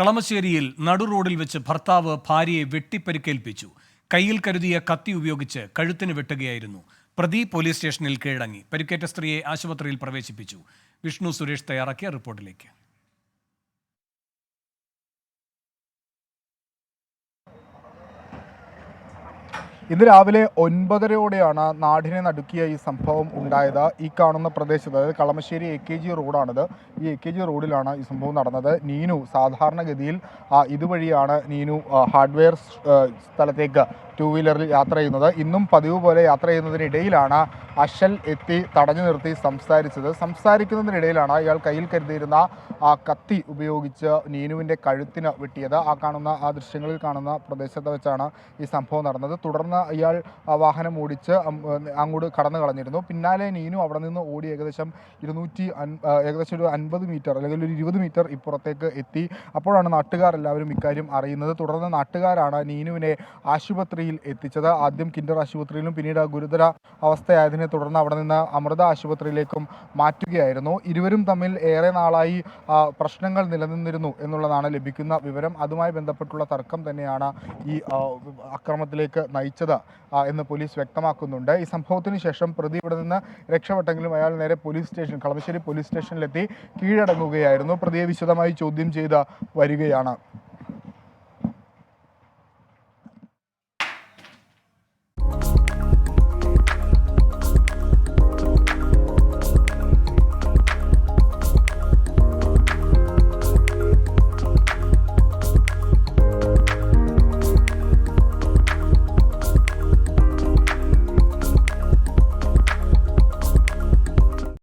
കളമശ്ശേരിയിൽ നടുറോഡിൽ വെച്ച് ഭർത്താവ് ഭാര്യയെ വെട്ടിപ്പരിക്കേൽപ്പിച്ചു. കയ്യിൽ കരുതിയ കത്തി ഉപയോഗിച്ച് കഴുത്തിന് വെട്ടുകയായിരുന്നു. പ്രതി പോലീസ് സ്റ്റേഷനിൽ കീഴടങ്ങി. പരിക്കേറ്റ സ്ത്രീയെ ആശുപത്രിയിൽ പ്രവേശിപ്പിച്ചു. വിഷ്ണു സുരേഷ് തയ്യാറാക്കിയ റിപ്പോർട്ടിലേക്ക്. ഇന്ന് രാവിലെ ഒൻപതരയോടെയാണ് നാടിനെ നടുക്കിയ ഈ സംഭവം ഉണ്ടായത്. ഈ കാണുന്ന പ്രദേശത്ത് അതായത് കളമശ്ശേരി എ കെ ജി റോഡാണിത്. ഈ എ കെ ജി റോഡിലാണ് ഈ സംഭവം നടന്നത്. നീനു സാധാരണഗതിയിൽ ഇതുവഴിയാണ് നീനു ഹാർഡ്വെയർ സ്ഥലത്തേക്ക് ടൂ വീലറിൽ യാത്ര ചെയ്യുന്നത്. ഇന്നും പതിവ് പോലെ യാത്ര ചെയ്യുന്നതിനിടയിലാണ് അഷൽ എത്തി തടഞ്ഞു നിർത്തി സംസാരിച്ചത്. സംസാരിക്കുന്നതിനിടയിലാണ് ഇയാൾ കയ്യിൽ കരുതിയിരുന്ന ആ കത്തി ഉപയോഗിച്ച് നീനുവിന്റെ കഴുത്തിന് വെട്ടിയത്. ആ കാണുന്ന ആ ദൃശ്യങ്ങളിൽ കാണുന്ന പ്രദേശത്ത് വെച്ചാണ് ഈ സംഭവം നടന്നത്. തുടർന്ന് ഇയാൾ വാഹനം ഓടിച്ച് അങ്ങോട്ട് കടന്നു കളഞ്ഞിരുന്നു. പിന്നാലെ നീനു അവിടെ നിന്ന് ഓടി ഏകദേശം ഇരുന്നൂറ്റി ഏകദേശം ഒരു അൻപത് മീറ്റർ അല്ലെങ്കിൽ ഒരു ഇരുപത് മീറ്റർ ഇപ്പുറത്തേക്ക് എത്തി. അപ്പോഴാണ് നാട്ടുകാർ എല്ലാവരും ഇക്കാര്യം അറിയുന്നത്. തുടർന്ന് നാട്ടുകാരാണ് നീനുവിനെ ആശുപത്രിയിൽ എത്തിച്ചത്. ആദ്യം കിൻഡർ ആശുപത്രിയിലും പിന്നീട് ഗുരുതര അവസ്ഥയായതിനെ തുടർന്ന് അവിടെ നിന്ന് അമൃത ആശുപത്രിയിലേക്കും മാറ്റുകയായിരുന്നു. ഇരുവരും തമ്മിൽ ഏറെ നാളായി പ്രശ്നങ്ങൾ നിലനിന്നിരുന്നു എന്നുള്ളതാണ് ലഭിക്കുന്ന വിവരം. അതുമായി ബന്ധപ്പെട്ടുള്ള തർക്കം തന്നെയാണ് ഈ അക്രമത്തിലേക്ക് നയിച്ചത്. ആ, എന്ന് പോലീസ് വ്യക്തമാക്കുന്നുണ്ട്. ഈ സംഭവത്തിന് ശേഷം പ്രതി ഇവിടെ നിന്ന് രക്ഷപ്പെട്ടെങ്കിലും അയാൾ നേരെ പോലീസ് സ്റ്റേഷൻ കളമശ്ശേരി പോലീസ് സ്റ്റേഷനിലെത്തി കീഴടങ്ങുകയായിരുന്നു. പ്രതിയെ വിശദമായി ചോദ്യം ചെയ്ത് വരികയാണ്.